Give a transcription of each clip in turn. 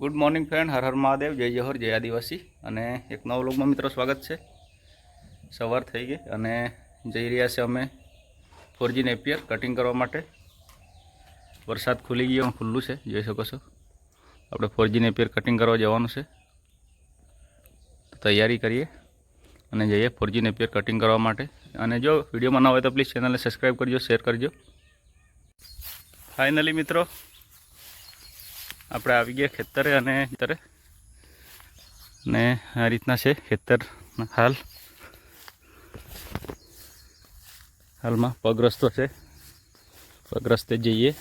Good morning friend Har Har Mahadev. જય જહોર, જય આદિવાસી. અને એક નવ લોકમાં મિત્રો સ્વાગત છે. સવાર થઈ ગઈ અને જઈ રહ્યા છે અમે ફોરજી નેપિયર કટિંગ કરવા માટે. વરસાદ ખુલી ગયો, ખુલ્લું છે, જોઈ શકો છો. આપણે ફોરજી નેપિયર કટિંગ કરવા જવાનું છે. તૈયારી કરીએ અને જઈએ ફોરજી નેપિયર કટિંગ કરવા માટે. અને જો વિડીયોમાં ન હોય તો પ્લીઝ ચેનલને સબસ્ક્રાઈબ કરજો શેર કરજો. ફાઇનલી મિત્રો આપણે આવી ગયા ખેતરે અને ખેતરે. ને આ રીતના છે ખેતર હાલ. હાલમાં પગરસ્તો છે. પગરસ્તે છે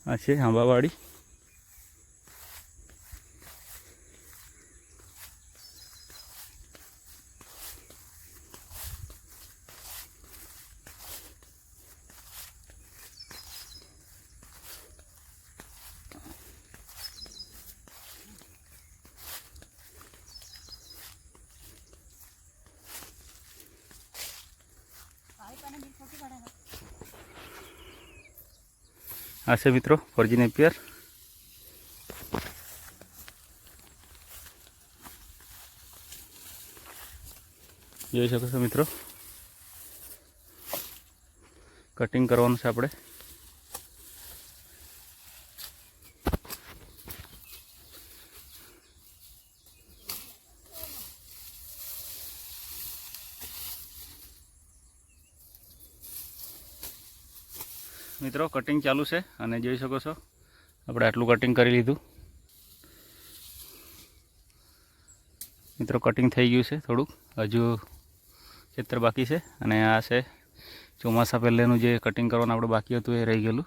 પગ રસ્તે જઈએ આ છે આંબાવાડી આ છે મિત્રો ફોરજી નેપિયર જોઈ શકો છો મિત્રો. કટિંગ કરવાનું છે આપણે. મિત્રો કટિંગ ચાલુ છે અને જોઈ શકો છો, આપણે આટલું કટિંગ કરી લીધું. મિત્રો કટિંગ થઈ ગયું છે થોડુંક. હજુ ખેતર બાકી છે અને આ છે ચોમાસા પહેલાંનું જે કટિંગ કરવાનું આપણે બાકી હતું એ રહી ગયેલું.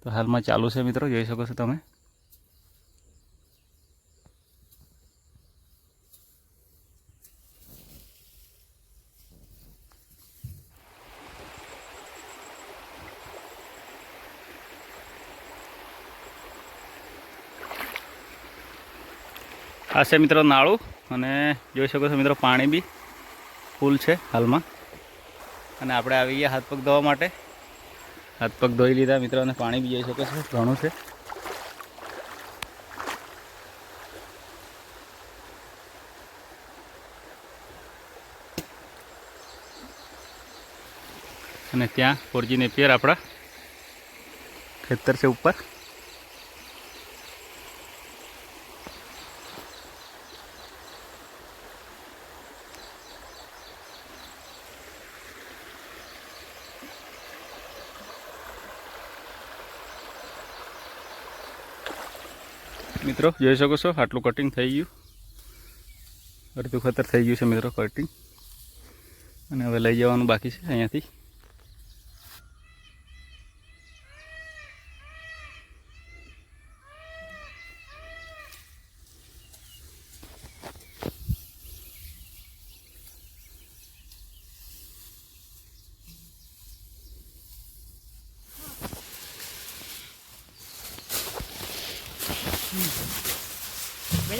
તો હાલમાં ચાલુ છે મિત્રો, જોઈ શકો છો તમે. આ છે મિત્રો નાળું અને જોઈ શકો છો મિત્રો પાણી બી ફૂલ છે હાલમાં. અને આપણે આવી ગયા હાથ પગ ધોવા માટે. હાથ પગ ધોઈ લીધા મિત્રો અને પાણી બી જોઈ શકો છો ઘણું છે. અને ત્યાં ફોરજી નેપિયર આપણા ખેતર છે ઉપર. મિત્રો, જોઈ શકો છો, આટલું કટિંગ થઈ ગયું. અડધું ખતર થઈ ગયું છે મિત્રો કટિંગ અને હવે લઈ જવાનું બાકી છે અહીંયાથી.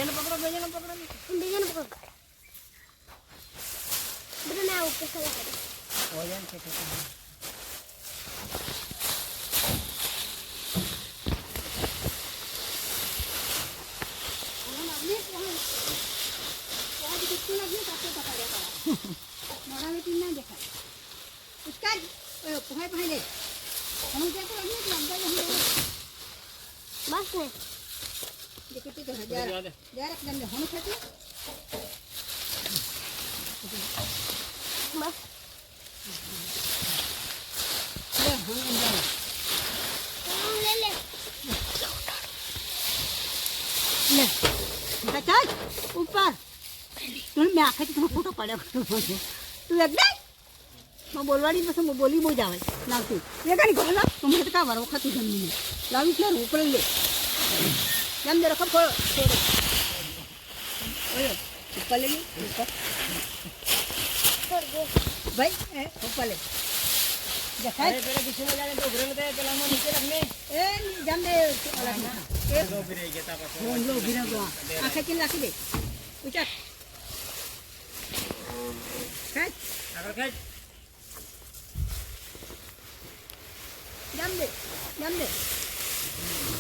બેજાને પકડો બેજાને પકડો. બીજાને પકડ. બધાને આ ઉપર સલા કરી વજન છે ના બસ ને. લે ઉપર તું મેં આખાથી તમે ફોટો પાડ્યો તું એકદમ બોલવાની પછી હું બોલી બહુ જ આવે લાવતી એ કાંઈ ઘર લાવ તું મને વાર વખત જમીને લાવી છે ઉપર લે ¡Vamos a ver! ¡Vamos a ver! ¡Vamos a ver! ¡Vamos a ver! ¡Vamos a ver! ¡Vamos a ver! ¡Vamos a ver! ¡Vamos a ver! ¡Vamos a ver! ¡Vamos a ver! ¡Vamos a ver! ¡Vamos a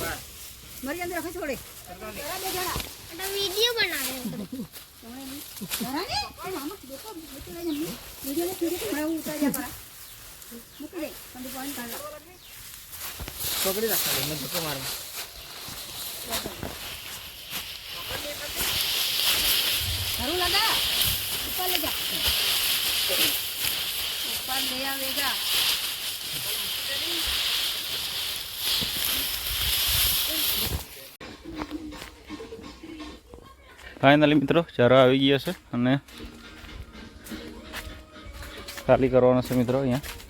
ver! મૂકી દે કંદી point કાઢ પકડી રાખતા મને ધક્કો મારો ઘરું લગા? ઉપર લઈ જા. ઉપર લઈ આવેગા. ફાઇનલી મિત્રો ચારો આવી ગયા છે અને ખાલી કરવાનો છે મિત્રો અહીંયા.